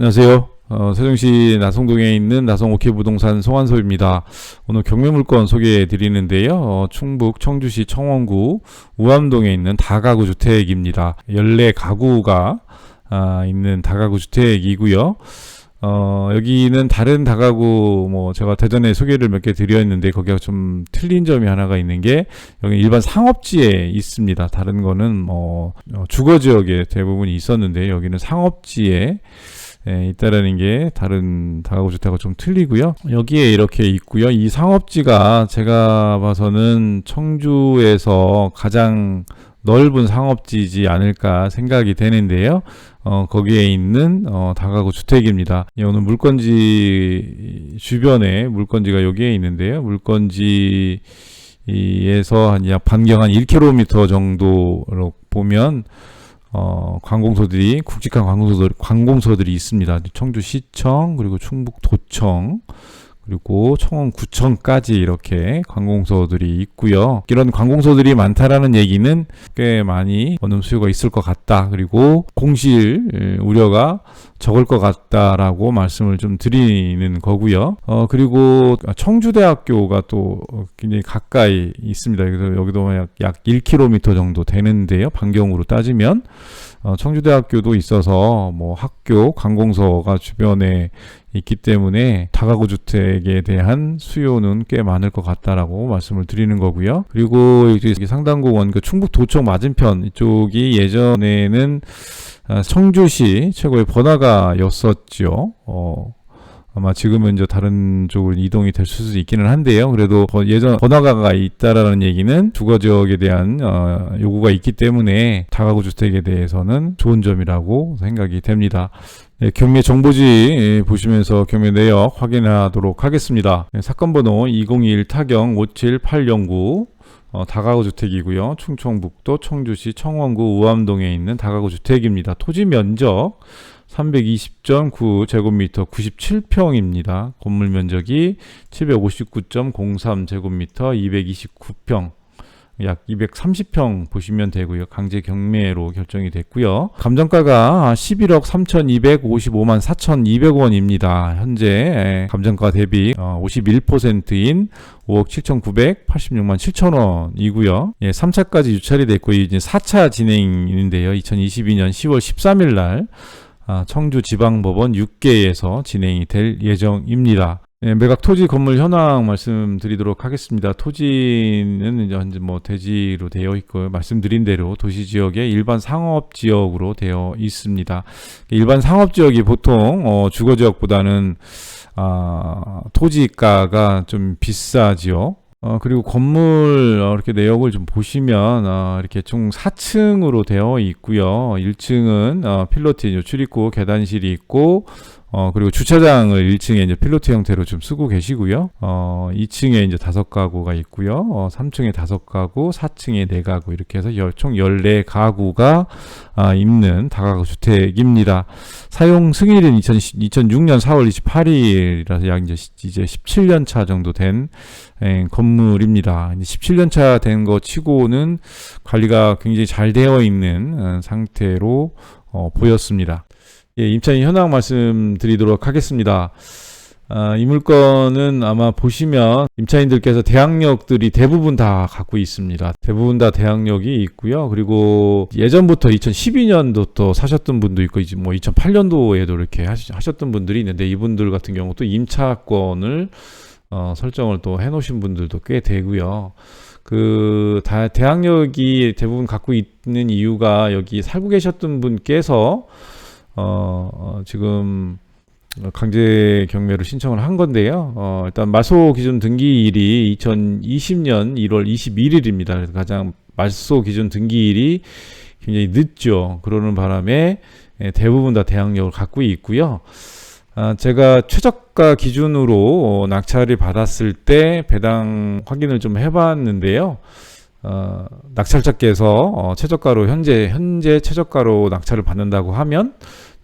안녕하세요. 어, 세종시 나성동에 있는 나성 오케 부동산 송한소입니다. 오늘 경매 물건 소개해 드리는데요. 어, 충북 청주시 청원구 우암동에 있는 다가구 주택입니다. 14가구가 아, 있는 다가구 주택이고요. 어, 여기는 다른 다가구 뭐 제가 대전에 소개를 몇 개 드렸는데 거기가 좀 틀린 점이 하나가 있는 게 여기 일반 상업지에 있습니다. 다른 거는 뭐 어, 주거 지역에 대부분 있었는데 여기는 상업지에 예, 있다라는 게 다른 다가구 주택하고 좀 틀리고요. 여기에 이렇게 있고요. 이 상업지가 제가 봐서는 청주에서 가장 넓은 상업지지 않을까 생각이 되는데요. 어, 거기에 있는 어, 다가구 주택입니다. 예, 오늘 물건지 주변에 물건지가 여기에 있는데요. 물건지 에서 한약 반경 한 1km 정도로 보면 어, 관공서들이 굵직한 관공서들, 관공서들이 있습니다. 청주시청 그리고 충북도청 그리고 청원구청까지 이렇게 관공서들이 있고요. 이런 관공서들이 많다라는 얘기는 꽤 많이 원룸 수요가 있을 것 같다. 그리고 공실 우려가 적을 것 같다라고 말씀을 좀 드리는 거고요. 어 그리고 청주대학교가 또 굉장히 가까이 있습니다. 그래서 여기도 약, 약 1km 정도 되는데요. 반경으로 따지면 어, 청주대학교도 있어서 뭐 학교, 관공서가 주변에 있기 때문에 다가구 주택에 대한 수요는 꽤 많을 것 같다라고 말씀을 드리는 거고요. 그리고 이제 상당구 원그 충북 도청 맞은편 이쪽이 예전에는 아, 청주시 최고의 번화가였었죠. 어, 아마 지금은 이제 다른 쪽으로 이동이 될 수도 있기는 한데요. 그래도 예전 번화가가 있다라는 얘기는 주거 지역에 대한 어, 요구가 있기 때문에 다가구 주택에 대해서는 좋은 점이라고 생각이 됩니다. 네, 경매 정보지 보시면서 경매 내역 확인하도록 하겠습니다. 네, 사건 번호 201 타경 57809 어, 다가구 주택이고요. 충청북도 청주시 청원구 우암동에 있는 다가구 주택입니다. 토지 면적 320.9 제곱미터 97평입니다. 건물 면적이 759.03 제곱미터 229평 약 230평 보시면 되고요. 강제 경매로 결정이 됐고요. 감정가가 11억 3,255만 4,200원입니다. 현재 예, 감정가 대비 51%인 5억 7,986만 7천원이고요. 예, 3차까지 유찰이 됐고 이제 4차 진행인데요. 2022년 10월 13일 날 아, 청주지방법원 6개에서 진행이 될 예정입니다. 네, 매각 토지 건물 현황 말씀드리도록 하겠습니다. 토지는 이제 현재 뭐 대지로 되어 있고 말씀드린 대로 도시 지역의 일반 상업 지역으로 되어 있습니다. 일반 상업 지역이 보통 어, 주거 지역보다는 아, 토지가가 좀 비싸지요. 어, 그리고 건물 어, 이렇게 내역을 좀 보시면 어, 이렇게 총 4층으로 되어 있고요. 1층은 어, 필로티 출입구 계단실이 있고 어, 그리고 주차장을 1층에 이제 필로티 형태로 좀 쓰고 계시고요. 어, 2층에 이제 다섯 가구가 있고요. 어, 3층에 다섯 가구, 4층에 네 가구 이렇게 해서 열, 총 14가구가 아, 있는 다가구 주택입니다. 사용 승일은 2000, 2006년 4월 28일이라서 약 이제, 이제 17년 차 정도 된 에, 건물입니다. 17년 차 된 거 치고는 관리가 굉장히 잘 되어 있는 어, 상태로 어, 보였습니다. 예, 임차인 현황 말씀드리도록 하겠습니다. 아, 이 물건은 아마 보시면 임차인들께서 대항력들이 대부분 다 갖고 있습니다. 대부분 다 대항력이 있고요. 그리고 예전부터 2012년도 또 사셨던 분도 있고 이제 뭐 2008년도에도 이렇게 하셨던 분들이 있는데 이분들 같은 경우 또 임차권을 어, 설정을 또 해놓으신 분들도 꽤 되고요. 그 다, 대항력이 대부분 갖고 있는 이유가 여기 살고 계셨던 분께서 어, 어 지금 강제 경매를 신청을 한 건데요. 어, 일단 말소 기준 등기일이 2020년 1월 21일입니다. 그래서 가장 말소 기준 등기일이 굉장히 늦죠. 그러는 바람에 예, 대부분 다 대항력을 갖고 있고요. 아, 제가 최저가 기준으로 어, 낙찰을 받았을 때 배당 확인을 좀 해봤는데요. 어, 낙찰자께서 어, 최저가로 현재 현재 최저가로 낙찰을 받는다고 하면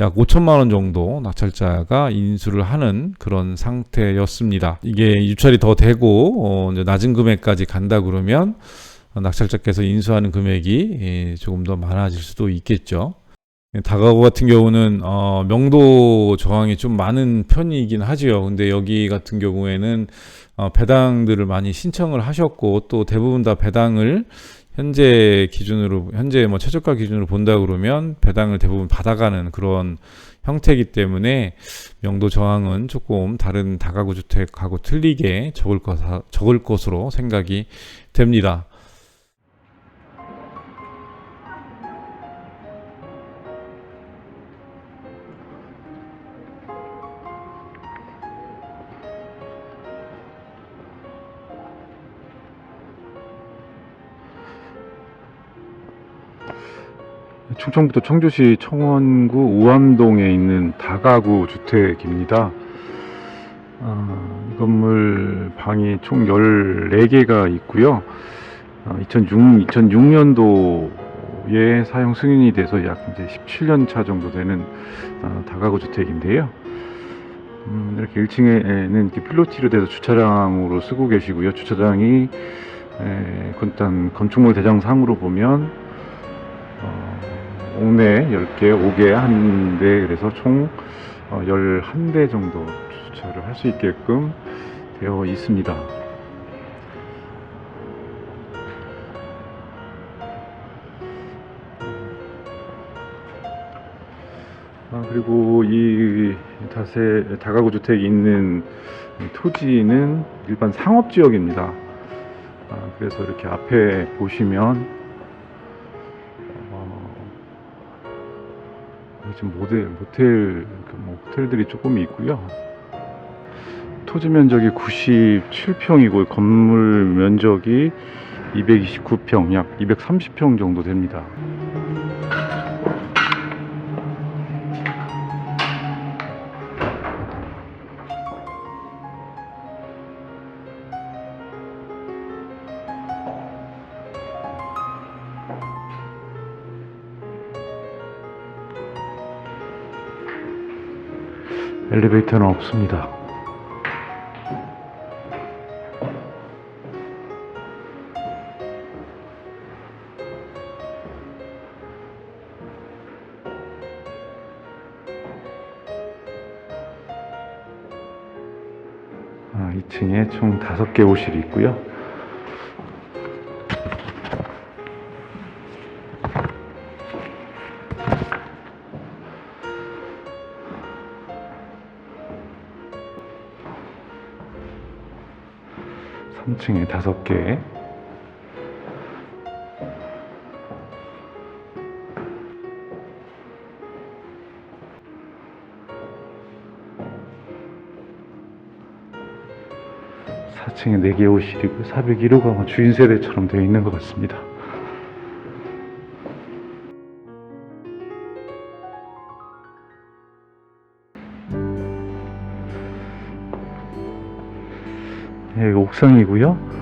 약 5천만 원 정도 낙찰자가 인수를 하는 그런 상태였습니다. 이게 유찰이 더 되고 어, 이제 낮은 금액까지 간다 그러면 낙찰자께서 인수하는 금액이 예, 조금 더 많아질 수도 있겠죠. 다가구 같은 경우는 어, 명도 저항이 좀 많은 편이긴 하지요. 근데 여기 같은 경우에는 어, 배당들을 많이 신청을 하셨고 또 대부분 다 배당을 현재 기준으로 현재 뭐 최저가 기준으로 본다 그러면 배당을 대부분 받아가는 그런 형태이기 때문에 명도 저항은 조금 다른 다가구 주택하고 틀리게 적을 것 적을 것으로 생각이 됩니다. 충청부도 청주시 청원구 우암동에 있는 다가구 주택입니다. 아, 이 건물 방이 총 14개가 있고요. 2006, 2006년도에 사용 승인이 돼서 약 이제 17년 차 정도 되는 아, 다가구 주택인데요. 음, 이렇게 1층에는 이렇게 필로티로 돼서 주차장으로 쓰고 계시고요. 주차장이 에, 건축물 대장상으로 보면 어, 옥내 10개, 5개 한 대, 그래서 총 어, 11대 정도 주차를 할 수 있게끔 되어 있습니다. 아, 그리고 이 다세 다가구 주택이 있는 이 토지는 일반 상업 지역입니다. 아, 그래서 이렇게 앞에 보시면 지금 모델, 모텔, 그뭐 호텔들이 조금 있고요. 토지 면적이 97평이고 건물 면적이 229평, 약 230평 정도 됩니다. 엘리베이터는 없습니다. 아, 2층에 총 5개 호실이 있고요. 삼층에 다섯 개. 사층에 네개 호실이고 401호가 주인 세대처럼 되어 있는 것 같습니다. 여기 옥상이고요.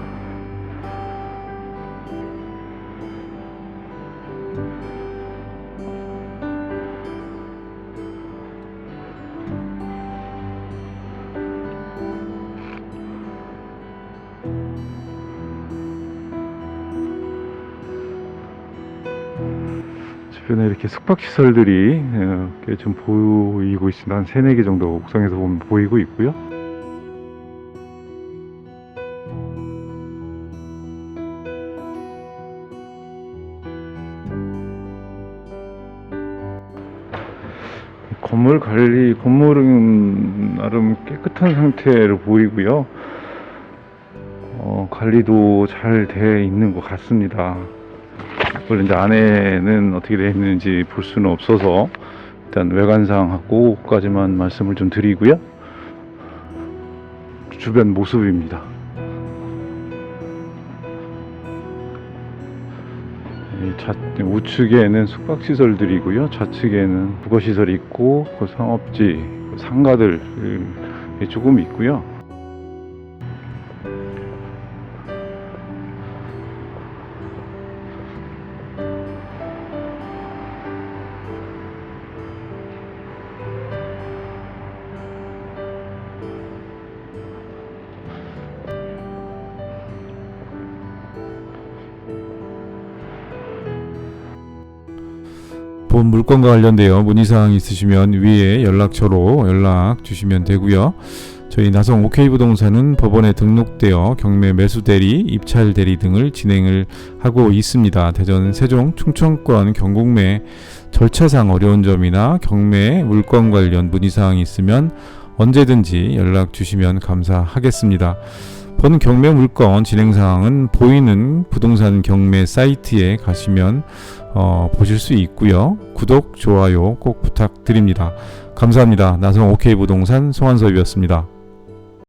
주변에 이렇게 숙박시설들이 어, 꽤좀 보이고 있습니다. 한 세네 개 정도 옥상에서 보면 보이고 있고요. 건물 관리, 건물은 나름 깨끗한 상태로 보이고요. 어, 관리도 잘 돼 있는 것 같습니다. 물론 이제 안에는 어떻게 되어 있는지 볼 수는 없어서 일단 외관상하고 까지만 말씀을 좀 드리고요. 주변 모습입니다. 이 좌, 우측에는 숙박시설들이고요. 좌측에는 부거시설이 있고, 그 상업지, 그 상가들 이 조금 있고요. 본 물건과 관련되어 문의사항 있으시면 위에 연락처로 연락 주시면 되고요. 저희 나성 OK 부동산은 법원에 등록되어 경매 매수 대리, 입찰 대리 등을 진행을 하고 있습니다. 대전, 세종, 충청권 경국매 절차상 어려운 점이나 경매 물건 관련 문의사항이 있으면 언제든지 연락 주시면 감사하겠습니다. 본 경매 물건 진행 사항은 보이는 부동산 경매 사이트에 가시면 어, 보실 수 있고요. 구독, 좋아요 꼭 부탁드립니다. 감사합니다. 나성 OK 부동산 송한섭이었습니다.